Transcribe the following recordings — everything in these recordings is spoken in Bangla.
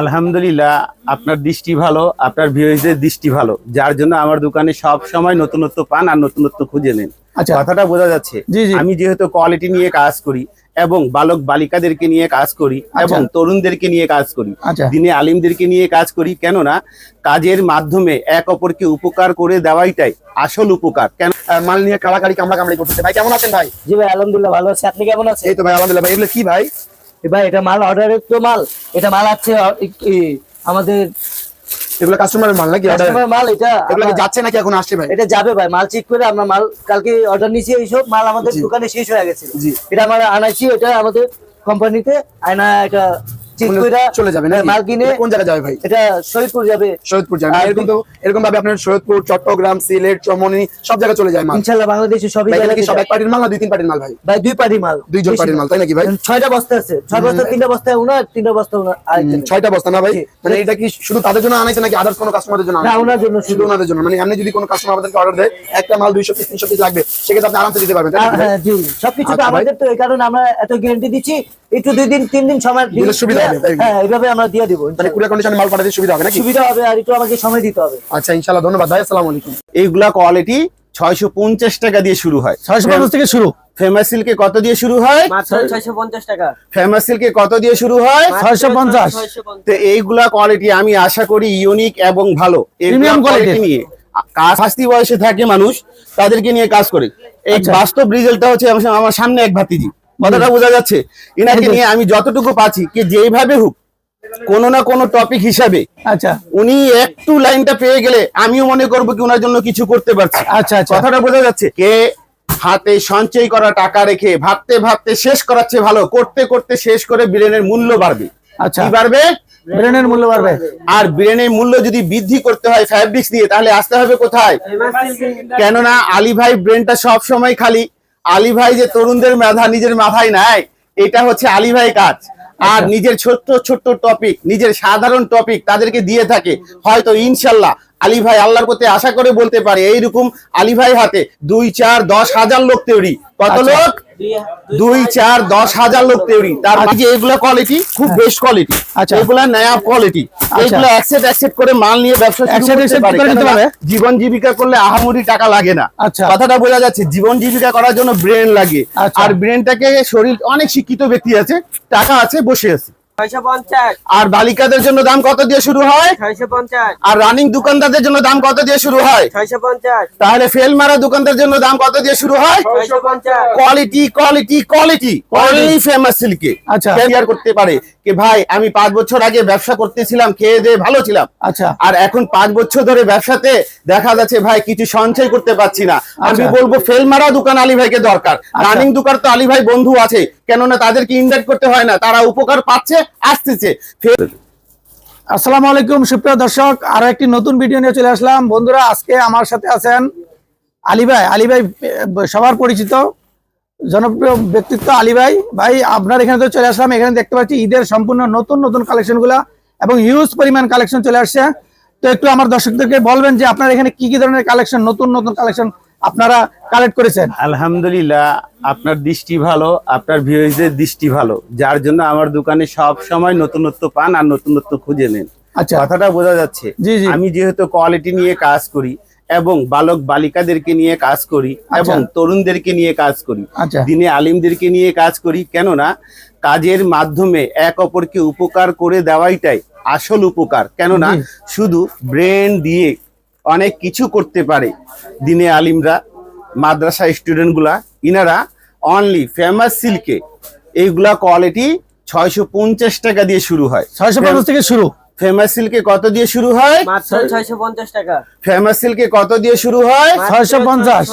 আলহামদুলিল্লাহ আপনার দৃষ্টি ভালো আপনার ভিউজের দৃষ্টি ভালো। যার জন্য আমার দোকানে সব সময় নতুনত্ব পান আর নতুনত্ব খুঁজে নেন। আচ্ছা। কথাটা বোঝা যাচ্ছে। জি, জি। আমি যেহেতু কোয়ালিটি নিয়ে কাজ করি এবং বালক বালিকাদেরকে নিয়ে কাজ করি এবং তরুণদেরকে নিয়ে কাজ করি আচ্ছা। দিনে আলিমদেরকে নিয়ে কাজ করি কেননা কাজের মাধ্যমে এক অপরকে উপকার করে দেওয়াইটাই আসল উপকার। কেন মাল নিয়ে কাড়াকাড়ি কামড়া কামড়ি করতেছে। ভাই কেমন আছেন ভাই? জি ভাই আলহামদুলিল্লাহ ভালো আছি। আপনি কেমন আছেন? এই তো ভাই আলহামদুলিল্লাহ ভাই এগুলো কি ভাই? ভাই এটা মাল অর্ডারের তো মাল এটা মাল আছে আমাদের এগুলো কাস্টমারের মাল নাকি? কাস্টমার মাল এটা এগুলো যাচ্ছে নাকি এখন আসছে ভাই এটা যাবে ভাই মাল চেক করে আমরা মাল কালকে অর্ডার নিয়েছি এইসব মাল আমাদের দোকানে শেষ হয়ে গেছে। এটা আমরা আনাইছি এটা আমাদের কোম্পানিতে আয়না এটা চলে যাবে মাল কিনে কোন জায়গায় যাবে ভাই? এটা শরীরপুর যাবে। সৈয়দপুর যাবে। এরকম তো এরকম ভাবে আপনার সৈয়দপুর চট্টগ্রাম সিলেট চমনি সব জায়গায় চলে যায় মাল। ইনশাল্লাহ বাংলাদেশে সবই ভাই, কি সব এক পার্টির মাল না দুই তিন পার্টির মাল ভাই? ভাই দুই পাটি মাল। দুইজন বেশি পার্টির মাল তাই নাকি ভাই? ছয়টা বস্তা আছে। ছয় বস্তা তিনটা বস্তা উনার তিনটা বস্তা উনার ছয়টা বস্তা না ভাই? মানে এটা কি শুধু তাদের জন্য আনাইছে নাকি আদার্স কোনো কাস্টমারদের জন্য না ওনার জন্য শুধু ওনাদের জন্য। মানে যদি কোনো কাস্টমার আমাদেরকে অর্ডার দেয় একটা মাল পিস পিস লাগবে। সেক্ষেত্রে আপনি আরামসে দিতে পারবেন তাই ভাই? হ্যাঁ, জি সবকিছু আচ্ছা। আমাদের তো এই কারণে আমরা এত গ্যারান্টি দিচ্ছি। একটু দুই দিন তিন দিন সময় সুবিধা? হ্যাঁ এইভাবে আমরা দিয়ে দিব মানে কুড়িয়া কন্ডিশনে মাল পাঠাতে সুবিধা হবে নাকি? সুবিধা হবে আর একটু আমাকে সময় দিতে হবে। আচ্ছা ইনশাল্লাহ ধন্যবাদ ভাই আসসালামু আলাইকুম। এইগুলা কোয়ালিটি ছয়শো পঞ্চাশ টাকা দিয়ে শুরু হয়। ছয়শো পঞ্চাশ থেকে শুরু? ফেমাস সিল্কে কত দিয়ে শুরু হয়? মাত্র ছয়শো পঞ্চাশ টাকা। ফেমাস সিল্কে কত দিয়ে শুরু হয়? ছয়শো পঞ্চাশ। তো এইগুলা কোয়ালিটি আমি আশা করি ইউনিক এবং ভালো। quality। quality নিয়ে। শাস্তি বয়সে থাকে মানুষ তাদেরকে নিয়ে কাজ করে। এই আচ্ছা। বাস্তব রেজাল্টটা হচ্ছে আমার- আমার সামনে এক ভাতিজি। কথাটা বোঝা যাচ্ছে। এনাকে নিয়ে আমি যতটুকু পাচ্ছি কি যেভাবে হোক কোনো না কোনো টপিক হিসাবে আচ্ছা। উনি একটু লাইনটা পেয়ে গেলে আমিও মনে করব কি ওনার জন্য কিছু করতে পারছি। আচ্ছা আচ্ছা। কথাটা বোঝা যাচ্ছে কে হাতে সঞ্চয় করা টাকা রেখে ভাবতে ভাবতে শেষ করাচ্ছে ভালো করতে করতে শেষ করে ব্রেনের মূল্য বাড়বে। আচ্ছা। বাড়বে? ব্রেনের মূল্য বাড়বে। আর ব্রেনের মূল্য যদি বৃদ্ধি করতে হয় ফ্যাব্রিক্স দিয়ে তাহলে আসতে হবে কোথায়? কেননা আলী ভাই ব্রেনটা সব সময় খালি। আলী ভাই যে তরুণদের মেধা নিজের মাথায় নাই এটা হচ্ছে আলী ভাই কাজ। আর নিজের ছোট্ট ছোট্ট টপিক নিজের সাধারণ টপিক তাদেরকে দিয়ে থাকে। হয়তো ইনশাল্লাহ আলী ভাই আল্লাহর প্রতি আশা করে বলতে পারে এইরকম আলী ভাই হাতে দুই চার দশ হাজার লোক তৈরি। কত আচ্ছা। লোক? দুই চার দশ হাজার লোক তৈরি। তার মাঝে এগুলো কোয়ালিটি খুব বেস্ট কোয়ালিটি আচ্ছা। এগুলা নয়া কোয়ালিটি এগুলো অ্যাকসেপ্ট অ্যাকসেপ্ট করে মাল নিয়ে ব্যবসা। জীবন জীবিকা করলে আহামরি টাকা লাগে না। আচ্ছা। কথাটা বোঝা যাচ্ছে জীবন জীবিকা করার জন্য ব্রেন লাগে। আচ্ছা। আর ব্রেনটাকে শরীর অনেক শিক্ষিত ব্যক্তি আছে টাকা আছে বসে আছে। আর বালিকাদের জন্য দাম কত দিয়ে শুরু হয়? আর রানিং দোকানদারদের জন্য দাম কত দিয়ে শুরু হয়? তাহলে ফেল মারা দোকানদার জন্য দাম কত দিয়ে শুরু হয়? Quality quality quality only famous সিল্কে আচ্ছা। ক্যারিয়ার করতে পারে। কি ভাই আমি পাঁচ বছর আগে ব্যবসা করতেছিলাম খেয়ে দিয়ে ভালো ছিলাম। আচ্ছা। আর এখন পাঁচ বছর ধরে ব্যবসাতে দেখা যাচ্ছে ভাই কিছু সঞ্চয় করতে পারছি না। আমি আচ্ছা। বলব ফেল মারা দোকান আলী ভাইকে দরকার। রানিং দোকান তো আলী ভাই বন্ধু আছে। কেননা তাদেরকে ইনভাইট করতে হয় না। তারা উপকার পাচ্ছে আসতেছে। আসসালামু আলাইকুম, সুপ্রিয় দর্শক, আরও একটি নতুন ভিডিও নিয়ে চলে আসলাম। বন্ধুরা, আজকে আমার সাথে আছেন আলী ভাই। আলী ভাই সবার পরিচিত, জনপ্রিয় ব্যক্তিত্ব আলী ভাই। ভাই, আপনার এখানে তো চলে আসলাম। এখানে দেখতে পাচ্ছি ঈদের সম্পূর্ণ নতুন নতুন কালেকশনগুলা এবং হিউজ পরিমাণ কালেকশন চলে আসছে। তো একটু আমার দর্শকদেরকে বলবেন যে, আপনার এখানে কি কি ধরনের কালেকশন, নতুন নতুন কালেকশন আপনারা কালেক্ট করেছেন? আলহামদুলিল্লাহ আপনার দৃষ্টি ভালো আপনার ভিউজের দৃষ্টি ভালো। যার জন্য আমার দোকানে সব সময় নতুনত্ব পান আর নতুনত্ব খুঁজে নেন। আচ্ছা। কথাটা বোঝা যাচ্ছে। জি, জি। আমি যেহেতু কোয়ালিটি নিয়ে কাজ করি এবং বালক বালিকাদেরকে নিয়ে কাজ করি এবং তরুণদেরকে নিয়ে কাজ করি আচ্ছা। দিনে আলিমদেরকে নিয়ে কাজ করি কেননা কাজের মাধ্যমে এক অপরকে উপকার করে দেওয়াইটাই আসল উপকার। কেননা। শুধু ব্রেন দিয়ে অনেক কিছু করতে পারে। দিনে আলিমরা মাদ্রাসা স্টুডেন্টগুলা ইনারা অনলি ফেমাস সিল্কে এইগুলা কোয়ালিটি ছয়শো পঞ্চাশ টাকা দিয়ে শুরু হয়। ছয়শো পঞ্চাশ থেকে শুরু। ফেমাস সিল্কে কত দিয়ে শুরু হয়? মাত্র ছয়শো পঞ্চাশ টাকা। ফেমাস সিল্কে কত দিয়ে শুরু হয়? ছয়শো পঞ্চাশ।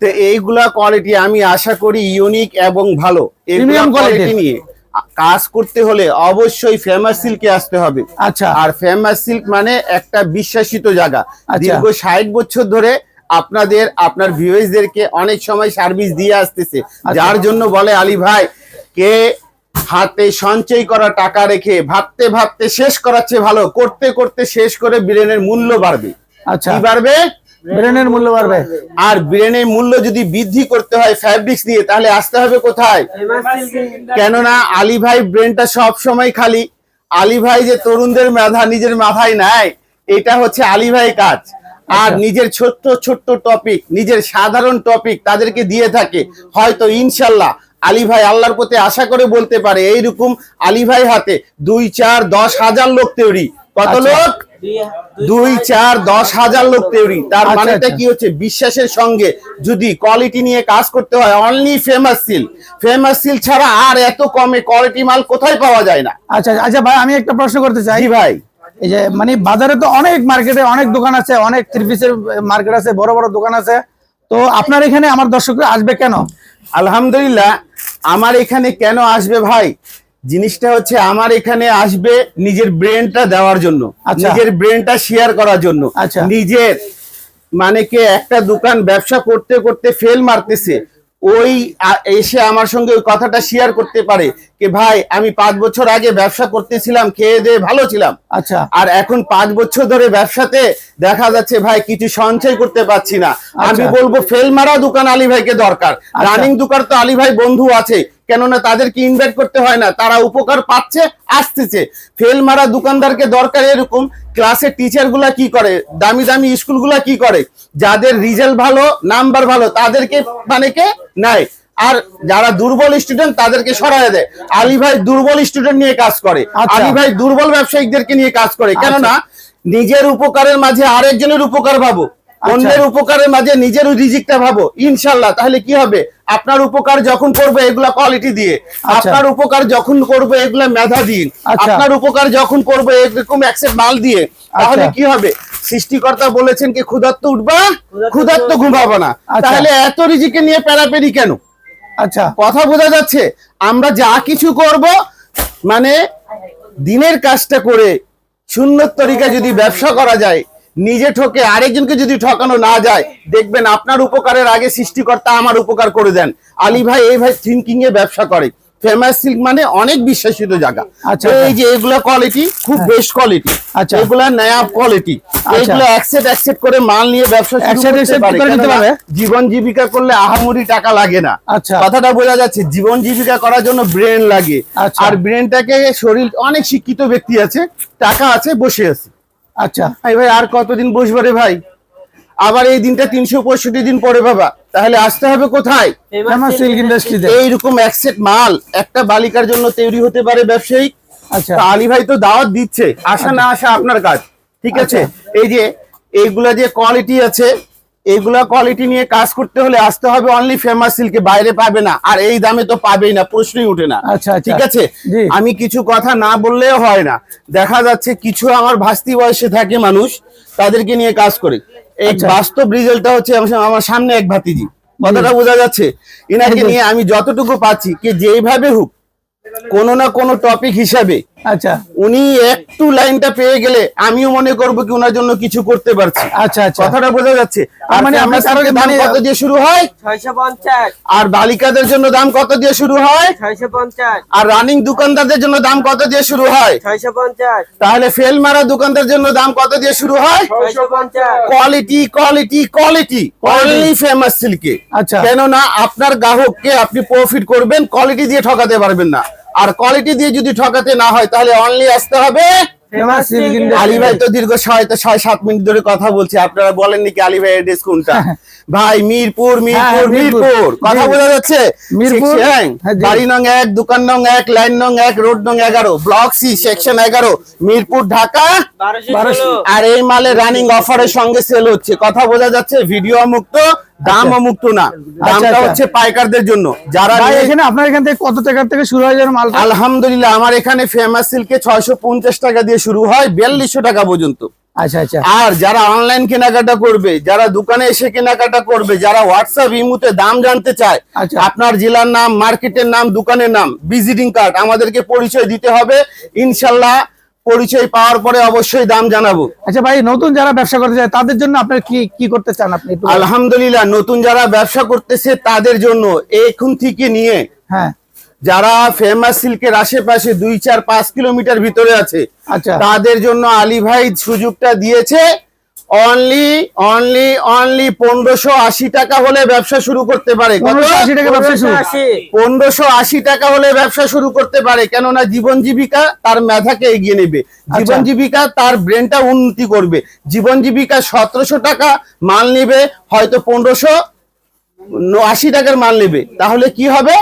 তো এইগুলা কোয়ালিটি আমি আশা করি ইউনিক এবং ভালো। এইগুলা কোয়ালিটি নিয়ে। কাজ করতে হলে অবশ্যই ফেমাস সিল্কে আসতে হবে। আচ্ছা। আর ফেমাস সিল্ক মানে একটা বিশ্বাসিত জায়গা। আচ্ছা। দীর্ঘ ষাট বছর ধরে আপনাদের আপনার ভিউয়ার্সদেরকে অনেক সময় সার্ভিস দিয়ে আসতেছে। আচ্ছা। যার জন্য বলে আলী ভাই কে হাতে সঞ্চয় করা টাকা রেখে ভাবতে ভাবতে শেষ করাচ্ছে ভালো করতে করতে শেষ করে ব্রেনের মূল্য বাড়বে। আচ্ছা। বাড়বে? ব্রেনের মূল্য বাড়বে। আর ব্রেনের মূল্য যদি বৃদ্ধি করতে হয় ফ্যাব্রিক্স দিয়ে তাহলে আসতে হবে কোথায়? কেননা আলী ভাই ব্রেনটা সব সময় খালি। আলী ভাই যে তরুণদের মেধা নিজের মাথায় নেয় এটা হচ্ছে আলী ভাই কাজ। আর নিজের ছোট্ট ছোট্ট টপিক নিজের সাধারণ টপিক তাদেরকে দিয়ে থাকে। হয়তো ইনশাল্লাহ আলী ভাই আল্লাহর প্রতি আশা করে বলতে পারে এইরকম আলী ভাই হাতে দুই চার দশ হাজার লোক তৈরি। কত আচ্ছা। লোক? দুই চার দশ হাজার লোক তৈরি। তার আচ্ছা, মানেটা আচ্ছা। কি হচ্ছে? বিশ্বাসের সঙ্গে যদি কোয়ালিটি নিয়ে কাজ করতে হয় only famous silk famous silk ছাড়া আর এত কমে কোয়ালিটি মাল কোথায় পাওয়া যায় না? আচ্ছা আচ্ছা ভাই আমি একটা প্রশ্ন করতে চাই। ভাই। এই যে মানে বাজারে তো অনেক মার্কেটে অনেক দোকান আছে অনেক থ্রি পিসের মার্কেট আছে বড় বড় দোকান আছে। তো আপনার এখানে আমার দর্শকরা আসবে কেন? আলহামদুলিল্লাহ আমার এখানে কেন আসবে ভাই? জিনিসটা হচ্ছে আমার এখানে আসবে নিজের ব্রেনটা দেওয়ার জন্য আচ্ছা। নিজের ব্রেনটা শেয়ার করার জন্য। আচ্ছা। নিজের মানে কে একটা দোকান ব্যবসা করতে করতে ফেল মারতেছে ওই এসে আমার সঙ্গে ওই কথাটা শেয়ার করতে পারে যে ভাই আমি পাঁচ বছর আগে ব্যবসা করতেছিলাম খেয়ে দিয়ে ভালো ছিলাম। আচ্ছা। আর এখন পাঁচ বছর ধরে ব্যবসাতে দেখা যাচ্ছে ভাই কিছু সঞ্চয় করতে পারছি না। আমি আচ্ছা। বলব ফেল মারা দোকান আলী ভাইকে দরকার রানিং দোকান তো আলী ভাই বন্ধু আছে। কেননা তাদেরকে ইনভাইট করতে হয় না তারা উপকার পাচ্ছে আসতেছে। ফেল মারা দোকানদারকে দরকার এরকম ক্লাসের টিচারগুলা কি করে? দামি দামি স্কুলগুলা কি করে? যাদের রিজাল্ট ভালো নাম্বার ভালো তাদেরকে মানে কে? নেয় আর যারা দুর্বল স্টুডেন্ট তাদেরকে সরায় দেয়। আলী ভাই দুর্বল স্টুডেন্ট নিয়ে কাজ করে। আচ্ছা। আলী ভাই দুর্বল ব্যবসায়িকদেরকে নিয়ে কাজ করে। কেননা নিজের উপকারের মাঝে আরেকজনের উপকার ভাবো অন্যের উপকারের মাঝে নিজের রিজিকটা ভাবো। ইনশাল্লাহ তাহলে কি হবে? আপনার উপকার যখন করবে এগুলা কোয়ালিটি দিয়ে আপনার উপকার যখন করবে এগুলা মেধা দিন আচ্ছা। আপনার উপকার যখন করবে এরকম একসেপ্ট মাল দিয়ে তাহলে আচ্ছা। কি হবে? সৃষ্টিকর্তা বলেছেন কি ক্ষুধার্ত উঠবা ক্ষুধার্ত ঘুমাবো না। আচ্ছা। তাহলে এত রিজিকে নিয়ে প্যারাপেরি কেন? আচ্ছা। কথা বোঝা যাচ্ছে? আমরা যা কিছু করব মানে দিনের কাজটা করে সুন্দর তরিকা যদি ব্যবসা করা যায় নিজে ঠকে আরেকজনকে যদি ঠকানো না যায় দেখবেন আপনার উপকারের আগে সৃষ্টিকর্তা আমার উপকার করে দেন। আলী ভাই এই ভাই থিঙ্কিং এ ব্যবসা করে। ফেমাস সিল্ক মানে অনেক বিশ্বাসিত জায়গা। আচ্ছা, এই যে এগুলা কোয়ালিটি খুব বেস্ট কোয়ালিটি আচ্ছা। এগুলা নয়া কোয়ালিটি এগুলো অ্যাকসেপ্ট অ্যাকসেপ্ট করে মাল নিয়ে ব্যবসা করে নিতে পারবে? জীবন জীবিকা করলে আহামরি টাকা লাগে না। আচ্ছা। কথাটা বোঝা যাচ্ছে জীবন জীবিকা করার জন্য ব্রেন লাগে। আচ্ছা। আর ব্রেনটাকে শরীর অনেক শিক্ষিত ব্যক্তি আছে টাকা আছে বসে আছে। আচ্ছা। ভাই ভাই আর কতদিন বসবে রে ভাই? আবার এই দিনটা তিনশো পঁয়ষট্টি দিন পরে বাবা। তাহলে আসতে হবে কোথায়? সিল্ক ইন্ডাস্ট্রিতে এইরকম একসেট মাল একটা বালিকার জন্য তৈরি হতে পারে ব্যবসায়িক আচ্ছা। আলী ভাই তো দাওয়াত দিচ্ছে। আসা না আসা আপনার কাজ ঠিক আছে? এই যে এইগুলা যে কোয়ালিটি আছে এইগুলা কোয়ালিটি নিয়ে কাজ করতে হলে আসতে হবে অনলি ফেমাস সিল্কে বাইরে পাবে না। আর এই দামে তো পাবেই না প্রশ্নই উঠে না। আচ্ছা, আচ্ছা। ঠিক আছে? আমি কিছু কথা না বললেও হয় না। দেখা যাচ্ছে কিছু আমার ভাস্তি বয়সে থাকে মানুষ তাদেরকে নিয়ে কাজ করে। এই আচ্ছা। বাস্তব রিজাল্টটা হচ্ছে আমার- আমার সামনে এক ভাতিজি। কথাটা বোঝা যাচ্ছে? এনাকে নিয়ে আমি যতটুকু পাচ্ছি কি যেইভাবে হোক কোনো না কোনো টপিক হিসাবে। আচ্ছা। উনি একটু লাইনটা পেয়ে গেলে আমিও মনে করব কি ওনার জন্য কিছু করতে পারছি। আচ্ছা আচ্ছা। কথাটা বোঝা যাচ্ছে। আর মানে মানে আপনি দাম মানে- কত দিয়ে শুরু হয়? ছয়শো পঞ্চাশ। আর বালিকাদের জন্য দাম কত দিয়ে শুরু হয়? ছয়শো পঞ্চাশ। আর রানিং দোকানদারদের জন্য দাম কত দিয়ে শুরু হয়? ছয়শো পঞ্চাশ। তাহলে ফেল মারা দোকানদার জন্য দাম কত দিয়ে শুরু হয়? ছয়শো পঞ্চাশ। Quality quality quality only famous সিল্কে আচ্ছা। কেননা আপনার গ্রাহককে আপনি প্রফিট করবেন কোয়ালিটি দিয়ে ঠকাতে পারবেন না। আর কোয়ালিটি দিয়ে যদি ঠকাতে না হয় তাহলে অনলি আসতে হবে ফেমাস আলী ভাই তো দীর্ঘ ছয় ছয় সাত মিনিট ধরে কথা বলছে। আপনারা বলেন নাকি আলী ভাই এড্রেস কোনটা? ভাই মিরপুর মিরপুর হ্যাঁ, মিরপুর। মিরপুর। কথা বোঝা যাচ্ছে? মিরপুর। হ্যাঁ, হ্যাঁ। বাড়ি নং এক দোকান নং এক লাইন নং এক রোড নং এগারো ব্লক সি সেকশন এগারো মিরপুর ঢাকা। আর এই মালে রানিং অফারের সঙ্গে সেল হচ্ছে। কথা বোঝা যাচ্ছে? ভিডিও মুক্ত। দাম মুক্ত না দামটা আচ্ছা। হচ্ছে পাইকারদের জন্য। যারা এখানে আপনার এখান থেকে কত টাকার থেকে শুরু হয় যেন আলহামদুলিল্লাহ আমার এখানে ফেমাস সিল্কে ছয়শো পঞ্চাশ টাকা দিয়ে শুরু হয় বিয়াল্লিশশো টাকা পর্যন্ত। আচ্ছা আচ্ছা। আর যারা অনলাইন কেনাকাটা করবে যারা দোকানে এসে কেনাকাটা করবে যারা হোয়াটসঅ্যাপ ইমুতে দাম জানতে চায় আচ্ছা। আপনার জেলার নাম মার্কেটের নাম দোকানের নাম ভিজিটিং কার্ড আমাদেরকে পরিচয় দিতে হবে। ইনশাল্লাহ পরিচয় পাওয়ার পরে অবশ্যই দাম জানাব। আচ্ছা ভাই নতুন যারা ব্যবসা করতে চায় তাদের জন্য আপনার কি কি করতে চান আপনি আলহামদুলিল্লাহ নতুন যারা ব্যবসা করতেছে তাদের জন্য এখন থেকে নিয়ে হ্যাঁ। যারা ফেমাস সিল্কের আশেপাশে দুই চার পাঁচ কিলোমিটার ভিতরে আছে আচ্ছা। তাদের জন্য আলী ভাই সুযোগটা দিয়েছে। অনলি অনলি অনলি পনেরোশো আশি টাকা হলে ব্যবসা শুরু করতে পারে। পনেরোশো আশি টাকা হলে ব্যবসা শুরু করতে পারে কেননা জীবন জীবিকা তার মেধাকে এগিয়ে নেবে। জীবন জীবিকা তার ব্রেনটা উন্নতি করবে। জীবন জীবিকা সতেরোশো টাকা মাল নেবে হয়তো পনেরোশো আশি টাকার মাল নেবে। তাহলে কি হবে?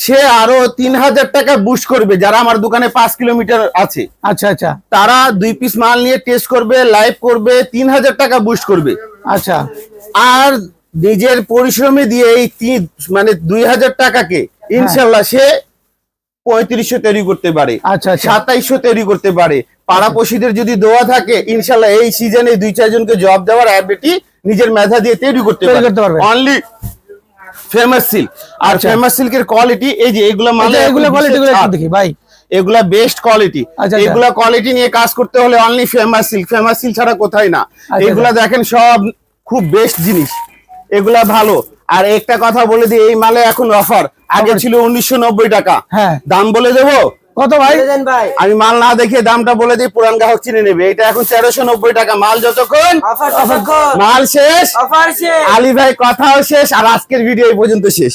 সে আরও তিন হাজার টাকা বুস্ট করবে যারা আমার দোকানে পাঁচ কিলোমিটার আছে। আচ্ছা আচ্ছা। তারা দুই পিস মাল নিয়ে টেস্ট করবে লাইভ করবে তিন হাজার টাকা বুস্ট করবে। আচ্ছা। আর নিজের পরিশ্রমে দিয়ে এই মানে দুই হাজার টাকাকে ইনশাল্লাহ সে পঁয়ত্রিশশো তৈরি করতে পারে আচ্ছা আচ্ছা। সাতাইশশো তৈরি করতে পারে। পাড়াপড়শিদের যদি দোয়া থাকে ইনশাল্লাহ এই সিজনে দুই চারজনকে জব দেওয়ার অ্যাবিলিটি নিজের মেধা দিয়ে তৈরি করতে তৈরি পারে। করতে পারবে। অনলি ফেমাস সিল্ক আর আচ্ছা। ফেমাস সিল্কের কোয়ালিটি এই যে এগুলো মানে আচ্ছা, এগুলো কোয়ালিটি গুলো একটু দেখি ভাই। এগুলা বেস্ট কোয়ালিটি আচ্ছা, আচ্ছা। এগুলা কোয়ালিটি নিয়ে কাজ করতে হলে only famous silk famous silk ছাড়া কোথায় না? আচ্ছা। এগুলা দেখেন সব খুব বেস্ট জিনিস। এগুলা ভালো। আর একটা কথা বলে দিই এই মালে এখন অফার আগে ছিল উনিশশো নব্বই টাকা। হ্যাঁ। দাম বলে দেবো? কত ভাই? ভাই। আমি মাল না দেখে দামটা বলে দিই পুরান গ্রাহক চিনে নেবে। এটা এখন তেরোশো নব্বই টাকা। মাল যতক্ষণ মাল শেষ। শেষ। আলী ভাই কথাও শেষ আর আজকের ভিডিও এই পর্যন্ত শেষ।